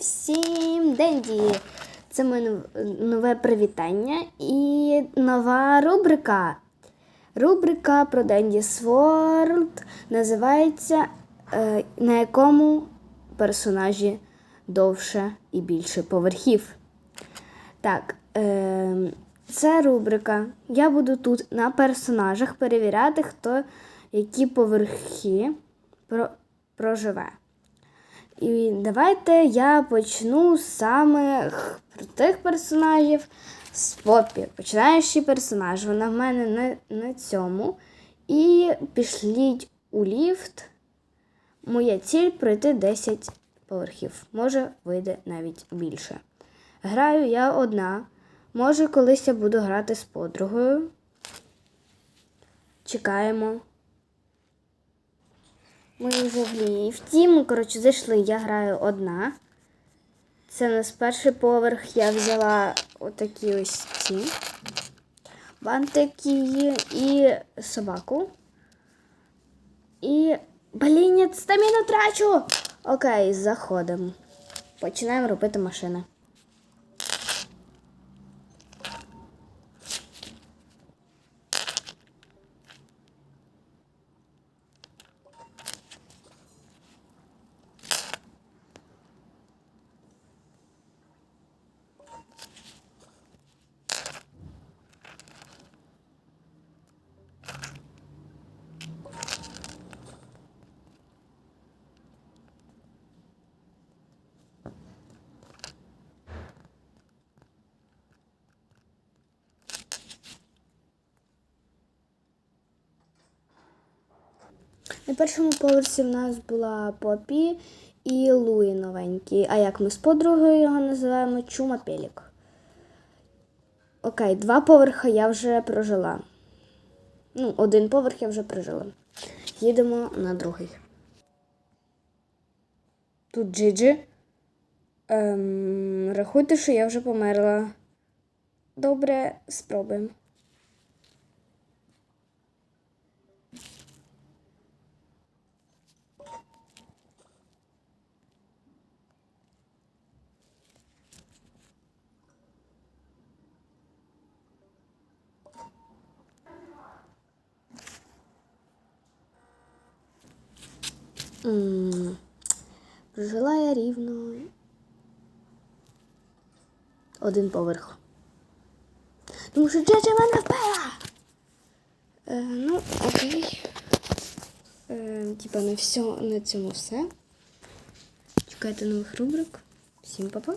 всім Денді! Це моє нове привітання і нова рубрика. Рубрика про Денді Сворд називається е, На якому персонажі довше і більше поверхів. Так, е, це рубрика. Я буду тут на персонажах перевіряти, хто які поверхи про, проживе. І давайте я почну саме про тих персонажів з Попі. Починаючий персонаж. Вона в мене на, на цьому. І пішліть у ліфт. Моя ціль пройти 10 поверхів. Може, вийде навіть більше. Граю я одна. Може, колись я буду грати з подругою. Чекаємо. Ми вже в ліфті. Ми, коротше, зайшли. Я граю одна. Це у нас перший поверх. Я взяла отакі ось ці бантики і собаку. І. Блін, я стаміну трачу! Окей, заходимо. Починаємо робити машини. На першому поверсі в нас була Попі і Луї новенький. А як ми з подругою його називаємо Чумапелік. Окей, два поверхи я вже прожила. Ну, один поверх я вже прожила. Їдемо на другий. Тут Джиджі. Ем, рахуйте, що я вже померла. Добре, спробуємо. Прожила я рівно один поверх. Тому що Джеджа мене вбила. Е, ну, окей. Е, типа на все, на цьому все. Чекайте нових рубрик. Всім па-па.